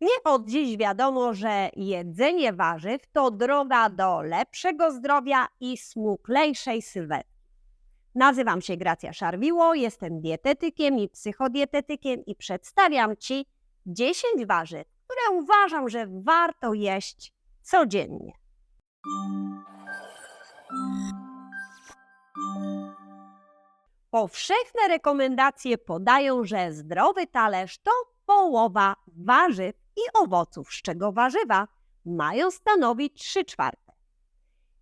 Nie od dziś wiadomo, że jedzenie warzyw to droga do lepszego zdrowia i smuklejszej sylwetki. Nazywam się Gracja Szarwiło, jestem dietetykiem i psychodietetykiem i przedstawiam Ci 10 warzyw, które uważam, że warto jeść codziennie. Powszechne rekomendacje podają, że zdrowy talerz to połowa warzyw i owoców, z czego warzywa mają stanowić 3 czwarte.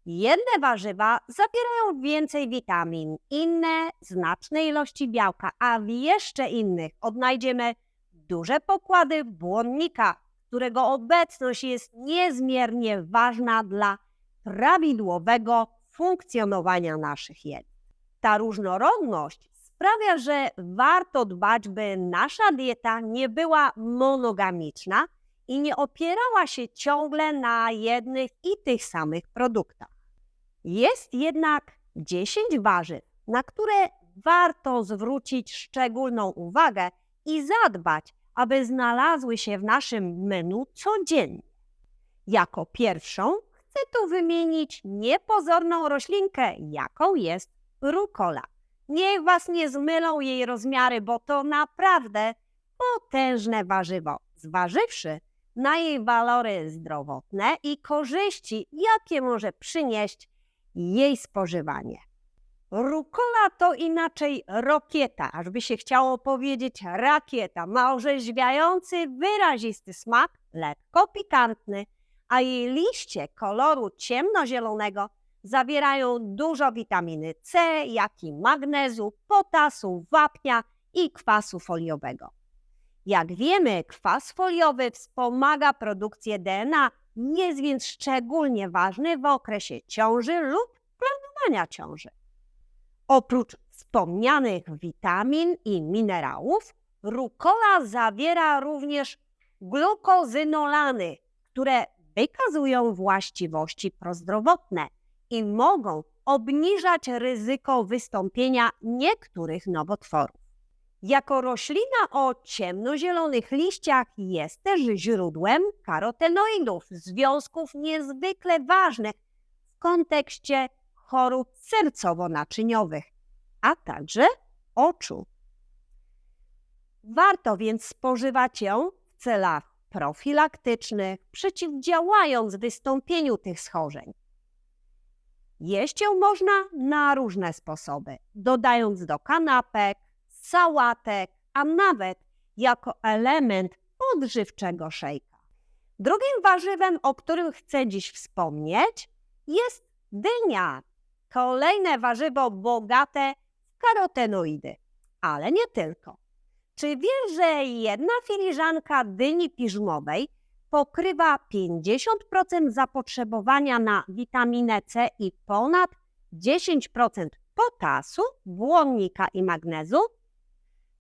Jedne warzywa zawierają więcej witamin, inne znaczne ilości białka, a w jeszcze innych odnajdziemy duże pokłady błonnika, którego obecność jest niezmiernie ważna dla prawidłowego funkcjonowania naszych jed. Ta różnorodność sprawia, że warto dbać, by nasza dieta nie była monogamiczna i nie opierała się ciągle na jednych i tych samych produktach. Jest jednak 10 warzyw, na które warto zwrócić szczególną uwagę i zadbać, aby znalazły się w naszym menu codziennie. Jako pierwszą chcę tu wymienić niepozorną roślinkę, jaką jest rukola. Niech Was nie zmylą jej rozmiary, bo to naprawdę potężne warzywo. Zważywszy na jej walory zdrowotne i korzyści, jakie może przynieść jej spożywanie. Rukola to inaczej rokieta, aż by się chciało powiedzieć rakieta. Ma orzeźwiający, wyrazisty smak, lekko pikantny, a jej liście koloru ciemnozielonego zawierają dużo witaminy C, jak i magnezu, potasu, wapnia i kwasu foliowego. Jak wiemy, kwas foliowy wspomaga produkcję DNA, jest więc szczególnie ważny w okresie ciąży lub planowania ciąży. Oprócz wspomnianych witamin i minerałów, rukola zawiera również glukozynolany, które wykazują właściwości prozdrowotne i mogą obniżać ryzyko wystąpienia niektórych nowotworów. Jako roślina o ciemnozielonych liściach jest też źródłem karotenoidów, związków niezwykle ważnych w kontekście chorób sercowo-naczyniowych, a także oczu. Warto więc spożywać ją w celach profilaktycznych, przeciwdziałając wystąpieniu tych schorzeń. Jeść ją można na różne sposoby, dodając do kanapek, sałatek, a nawet jako element odżywczego szejka. Drugim warzywem, o którym chcę dziś wspomnieć, jest dynia. Kolejne warzywo bogate w karotenoidy, ale nie tylko. Czy wiesz, że jedna filiżanka dyni piżmowej pokrywa 50% zapotrzebowania na witaminę C i ponad 10% potasu, błonnika i magnezu?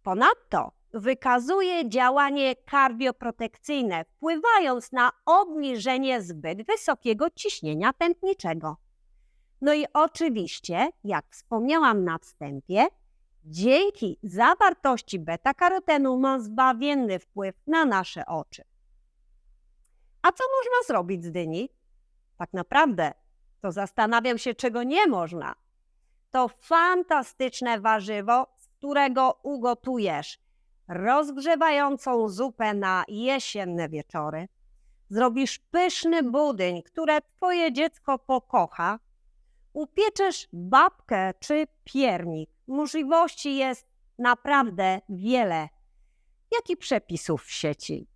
Ponadto wykazuje działanie kardioprotekcyjne, wpływając na obniżenie zbyt wysokiego ciśnienia tętniczego. No i oczywiście, jak wspomniałam na wstępie, dzięki zawartości beta-karotenu ma zbawienny wpływ na nasze oczy. A co można zrobić z dyni? Tak naprawdę to zastanawiam się, czego nie można. To fantastyczne warzywo, z którego ugotujesz rozgrzewającą zupę na jesienne wieczory. Zrobisz pyszny budyń, które twoje dziecko pokocha. Upieczesz babkę czy piernik. Możliwości jest naprawdę wiele, jak i przepisów w sieci.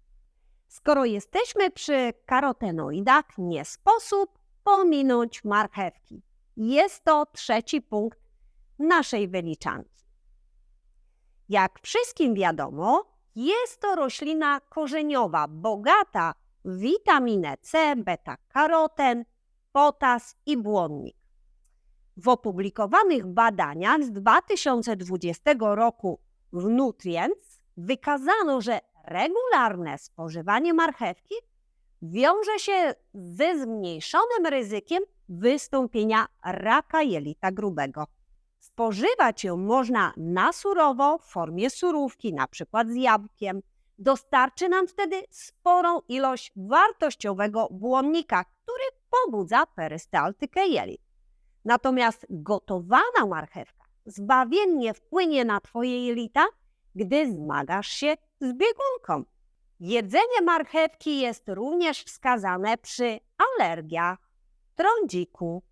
Skoro jesteśmy przy karotenoidach, nie sposób pominąć marchewki. Jest to trzeci punkt naszej wyliczanki. Jak wszystkim wiadomo, jest to roślina korzeniowa, bogata w witaminę C, beta-karoten, potas i błonnik. W opublikowanych badaniach z 2020 roku w Nutrients wykazano, że regularne spożywanie marchewki wiąże się ze zmniejszonym ryzykiem wystąpienia raka jelita grubego. Spożywać ją można na surowo w formie surówki, na przykład z jabłkiem, Dostarczy nam wtedy sporą ilość wartościowego błonnika, który pobudza perystaltykę jelit. Natomiast gotowana marchewka zbawiennie wpłynie na Twoje jelita, gdy zmagasz się z biegunką. Jedzenie marchewki jest również wskazane przy alergiach, trądziku,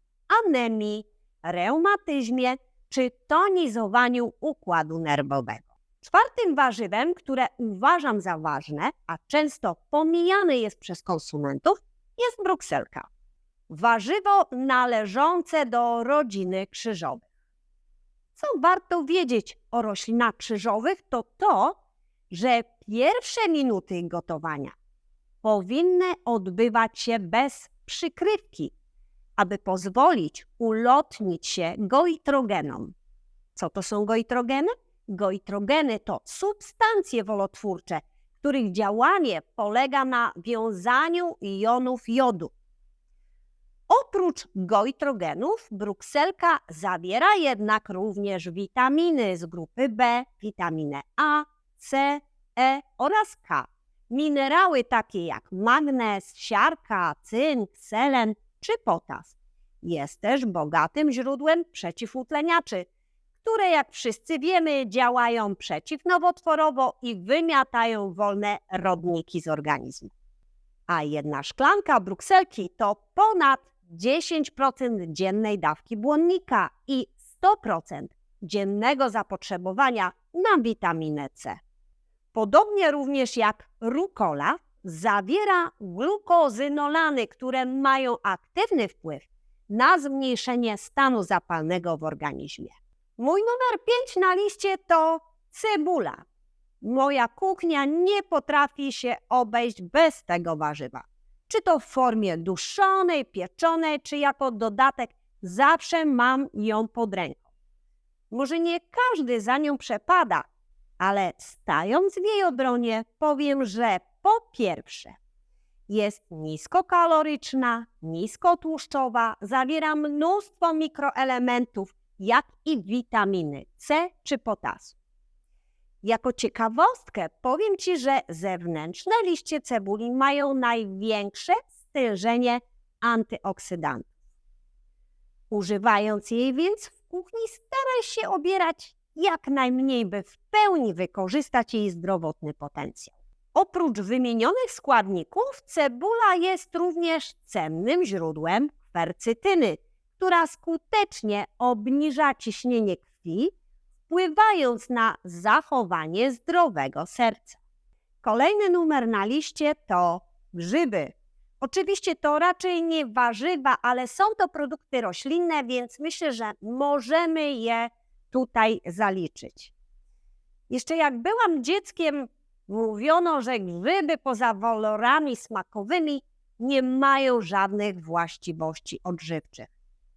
anemii, reumatyzmie czy tonizowaniu układu nerwowego. Czwartym warzywem, które uważam za ważne, a często pomijane jest przez konsumentów, jest brukselka. Warzywo należące do rodziny krzyżowych. Co warto wiedzieć o roślinach krzyżowych, to to, że pierwsze minuty gotowania powinny odbywać się bez przykrywki, aby pozwolić ulotnić się goitrogenom. Co to są goitrogeny? Goitrogeny to substancje wolotwórcze, których działanie polega na wiązaniu jonów jodu. Oprócz goitrogenów, brukselka zawiera jednak również witaminy z grupy B, witaminę A, C, E oraz K. Minerały takie jak magnez, siarka, cynk, selen czy potas. Jest też bogatym źródłem przeciwutleniaczy, które jak wszyscy wiemy działają przeciwnowotworowo i wymiatają wolne rodniki z organizmu. A jedna szklanka brukselki to ponad 10% dziennej dawki błonnika i 100% dziennego zapotrzebowania na witaminę C. Podobnie również jak rukola, zawiera glukozynolany, które mają aktywny wpływ na zmniejszenie stanu zapalnego w organizmie. Mój numer 5 na liście to cebula. Moja kuchnia nie potrafi się obejść bez tego warzywa. Czy to w formie duszonej, pieczonej, czy jako dodatek, zawsze mam ją pod ręką. Może nie każdy za nią przepada, ale stając w jej obronie, powiem, że po pierwsze jest niskokaloryczna, niskotłuszczowa, zawiera mnóstwo mikroelementów, jak i witaminy C czy potasu. Jako ciekawostkę powiem Ci, że zewnętrzne liście cebuli mają największe stężenie antyoksydantów. Używając jej więc w kuchni, staraj się obierać jak najmniej, by w pełni wykorzystać jej zdrowotny potencjał. Oprócz wymienionych składników, cebula jest również cennym źródłem kwercytyny, która skutecznie obniża ciśnienie krwi, wpływając na zachowanie zdrowego serca. Kolejny numer na liście to grzyby. Oczywiście to raczej nie warzywa, ale są to produkty roślinne, więc myślę, że możemy je tutaj zaliczyć. Jeszcze jak byłam dzieckiem, mówiono, że grzyby poza walorami smakowymi nie mają żadnych właściwości odżywczych,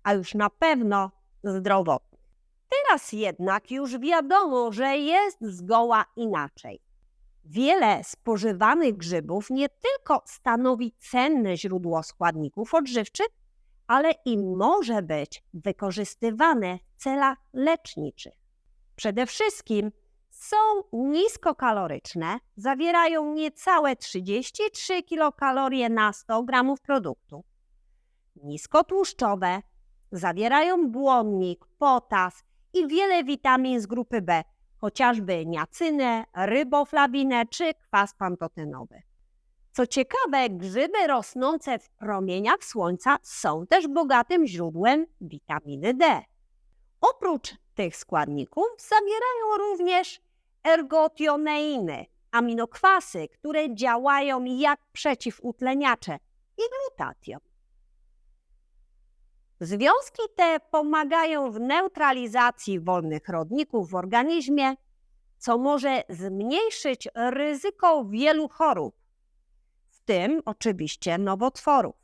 a już na pewno zdrowotnych. Teraz jednak już wiadomo, że jest zgoła inaczej. Wiele spożywanych grzybów nie tylko stanowi cenne źródło składników odżywczych, ale i może być wykorzystywane w celach leczniczych. Przede wszystkim są niskokaloryczne, zawierają niecałe 33 kilokalorie na 100 gramów produktu. Niskotłuszczowe, zawierają błonnik, potas i wiele witamin z grupy B, chociażby niacynę, ryboflawinę czy kwas pantotenowy. Co ciekawe, grzyby rosnące w promieniach słońca są też bogatym źródłem witaminy D. Oprócz tych składników zawierają również ergotioneiny, aminokwasy, które działają jak przeciwutleniacze i glutation. Związki te pomagają w neutralizacji wolnych rodników w organizmie, co może zmniejszyć ryzyko wielu chorób, w tym oczywiście nowotworów.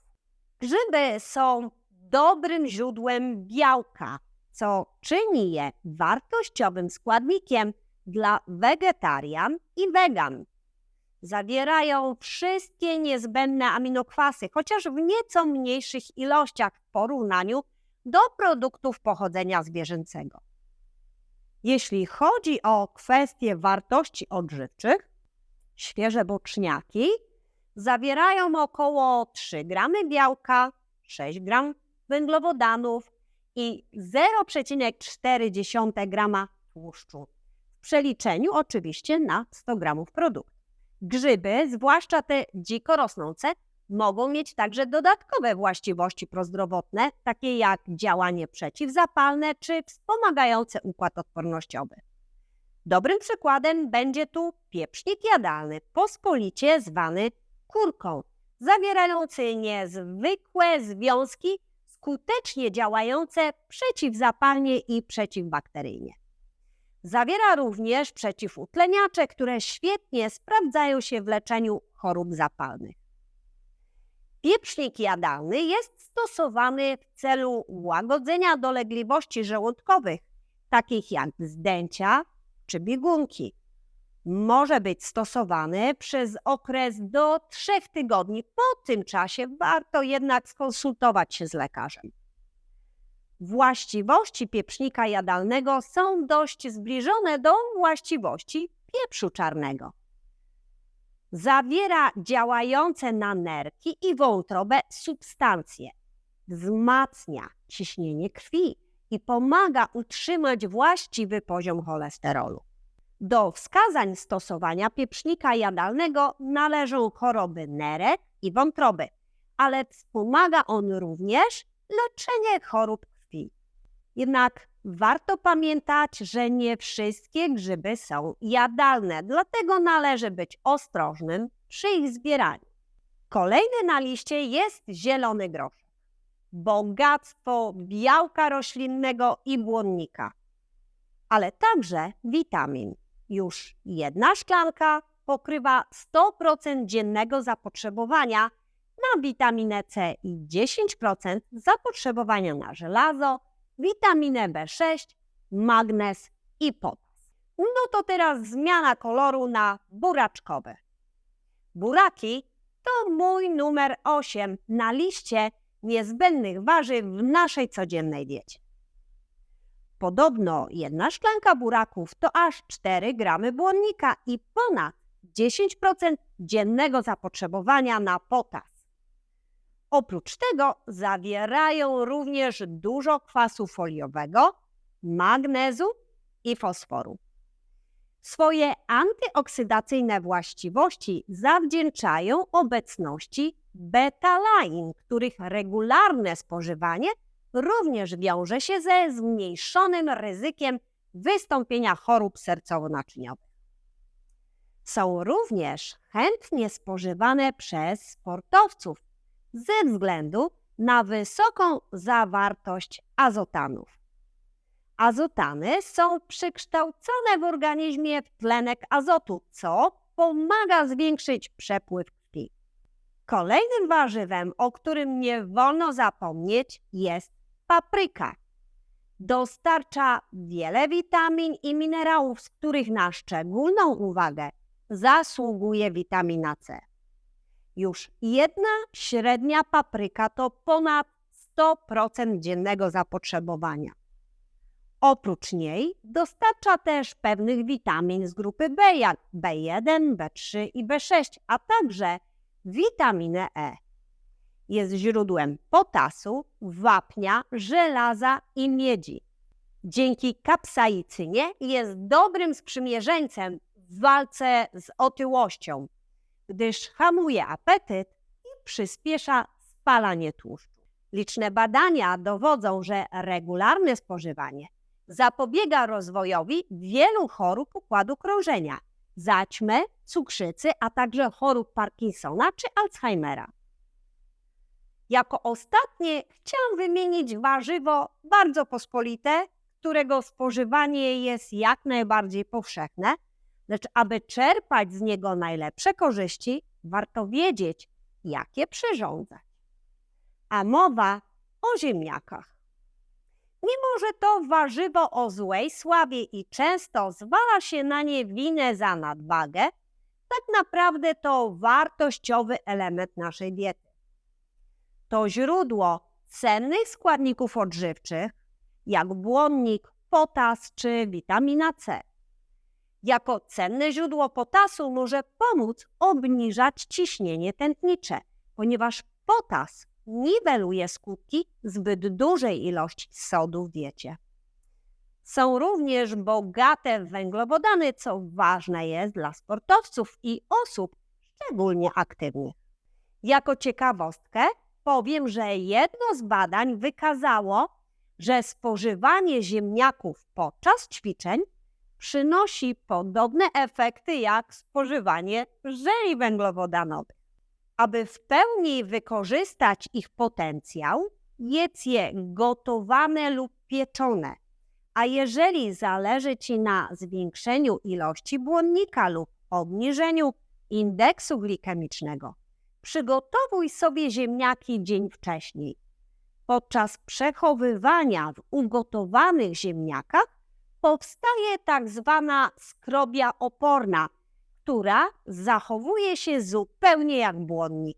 Grzyby są dobrym źródłem białka, co czyni je wartościowym składnikiem dla wegetarian i wegan. Zawierają wszystkie niezbędne aminokwasy, chociaż w nieco mniejszych ilościach w porównaniu do produktów pochodzenia zwierzęcego. Jeśli chodzi o kwestie wartości odżywczych, Świeże boczniaki zawierają około 3 gramy białka, 6 gram węglowodanów i 0,4 grama tłuszczu. W przeliczeniu oczywiście na 100 gramów produktu. Grzyby, zwłaszcza te dziko rosnące, mogą mieć także dodatkowe właściwości prozdrowotne, takie jak działanie przeciwzapalne czy wspomagające układ odpornościowy. Dobrym przykładem będzie tu pieprznik jadalny, pospolicie zwany kurką, zawierający niezwykłe związki skutecznie działające przeciwzapalnie i przeciwbakteryjnie. Zawiera również przeciwutleniacze, które świetnie sprawdzają się w leczeniu chorób zapalnych. Pieprznik jadalny jest stosowany w celu łagodzenia dolegliwości żołądkowych, takich jak zdęcia czy biegunki. Może być stosowany przez okres do 3 tygodni. Po tym czasie warto jednak skonsultować się z lekarzem. Właściwości pieprznika jadalnego są dość zbliżone do właściwości pieprzu czarnego. Zawiera działające na nerki i wątrobę substancje. Wzmacnia ciśnienie krwi i pomaga utrzymać właściwy poziom cholesterolu. Do wskazań stosowania pieprznika jadalnego należą choroby nerek i wątroby, ale wspomaga on również leczenie chorób. Jednak warto pamiętać, że nie wszystkie grzyby są jadalne, dlatego należy być ostrożnym przy ich zbieraniu. Kolejny na liście jest zielony groszek. Bogactwo białka roślinnego i błonnika, ale także witamin. Już jedna szklanka pokrywa 100% dziennego zapotrzebowania na witaminę C i 10% zapotrzebowania na żelazo, witaminę B6, magnez i potas. No to teraz zmiana koloru na buraczkowe. Buraki to mój numer 8 na liście niezbędnych warzyw w naszej codziennej diecie. Podobno jedna szklanka buraków to aż 4 gramy błonnika i ponad 10% dziennego zapotrzebowania na potas. Oprócz tego zawierają również dużo kwasu foliowego, magnezu i fosforu. Swoje antyoksydacyjne właściwości zawdzięczają obecności beta-lain, których regularne spożywanie również wiąże się ze zmniejszonym ryzykiem wystąpienia chorób sercowo-naczyniowych. Są również chętnie spożywane przez sportowców ze względu na wysoką zawartość azotanów. Azotany są przekształcone w organizmie w tlenek azotu, co pomaga zwiększyć przepływ krwi. Kolejnym warzywem, o którym nie wolno zapomnieć, jest papryka. Dostarcza wiele witamin i minerałów, z których na szczególną uwagę zasługuje witamina C. Już jedna średnia papryka to ponad 100% dziennego zapotrzebowania. Oprócz niej dostarcza też pewnych witamin z grupy B, jak B1, B3 i B6, a także witaminę E. Jest źródłem potasu, wapnia, żelaza i miedzi. Dzięki kapsaicynie jest dobrym sprzymierzeńcem w walce z otyłością, gdyż hamuje apetyt i przyspiesza spalanie tłuszczu. Liczne badania dowodzą, że regularne spożywanie zapobiega rozwojowi wielu chorób układu krążenia, zaćmy, cukrzycy, a także chorób Parkinsona czy Alzheimera. Jako ostatnie chciałam wymienić warzywo bardzo pospolite, którego spożywanie jest jak najbardziej powszechne, lecz aby czerpać z niego najlepsze korzyści, warto wiedzieć, jak je przyrządzać. A mowa o ziemniakach. Mimo, że to warzywo o złej sławie i często zwala się na nie winę za nadwagę, tak naprawdę to wartościowy element naszej diety. To źródło cennych składników odżywczych, jak błonnik, potas czy witamina C. Jako cenne źródło potasu może pomóc obniżać ciśnienie tętnicze, ponieważ potas niweluje skutki zbyt dużej ilości sodu w diecie. Są również bogate w węglowodany, co ważne jest dla sportowców i osób szczególnie aktywnych. Jako ciekawostkę powiem, że jedno z badań wykazało, że spożywanie ziemniaków podczas ćwiczeń przynosi podobne efekty jak spożywanie żeli węglowodanowych. Aby w pełni wykorzystać ich potencjał, jedz je gotowane lub pieczone. A jeżeli zależy Ci na zwiększeniu ilości błonnika lub obniżeniu indeksu glikemicznego, przygotowuj sobie ziemniaki dzień wcześniej. Podczas przechowywania w ugotowanych ziemniakach powstaje tak zwana skrobia oporna, która zachowuje się zupełnie jak błonnik.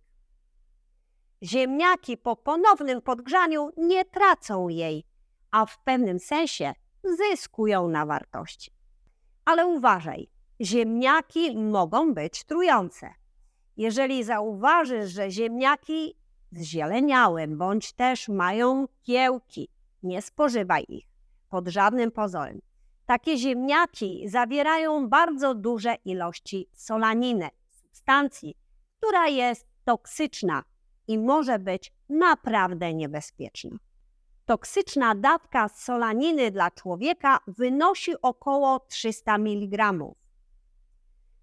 Ziemniaki po ponownym podgrzaniu nie tracą jej, a w pewnym sensie zyskują na wartości. Ale uważaj, ziemniaki mogą być trujące. Jeżeli zauważysz, że ziemniaki zzieleniały bądź też mają kiełki, nie spożywaj ich pod żadnym pozorem. Takie ziemniaki zawierają bardzo duże ilości solaniny, substancji, która jest toksyczna i może być naprawdę niebezpieczna. Toksyczna dawka solaniny dla człowieka wynosi około 300 mg.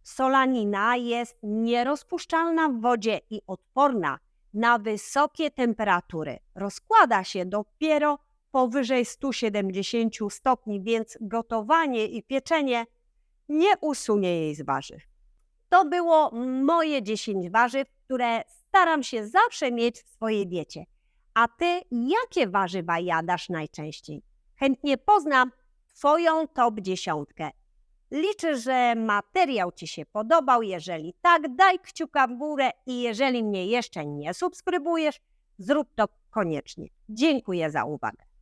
Solanina jest nierozpuszczalna w wodzie i odporna na wysokie temperatury. Rozkłada się dopiero powyżej 170 stopni, więc gotowanie i pieczenie nie usunie jej z warzyw. To było moje 10 warzyw, które staram się zawsze mieć w swojej diecie. A ty jakie warzywa jadasz najczęściej? Chętnie poznam Twoją top dziesiątkę. Liczę, że materiał Ci się podobał. Jeżeli tak, daj kciuka w górę i jeżeli mnie jeszcze nie subskrybujesz, zrób to koniecznie. Dziękuję za uwagę.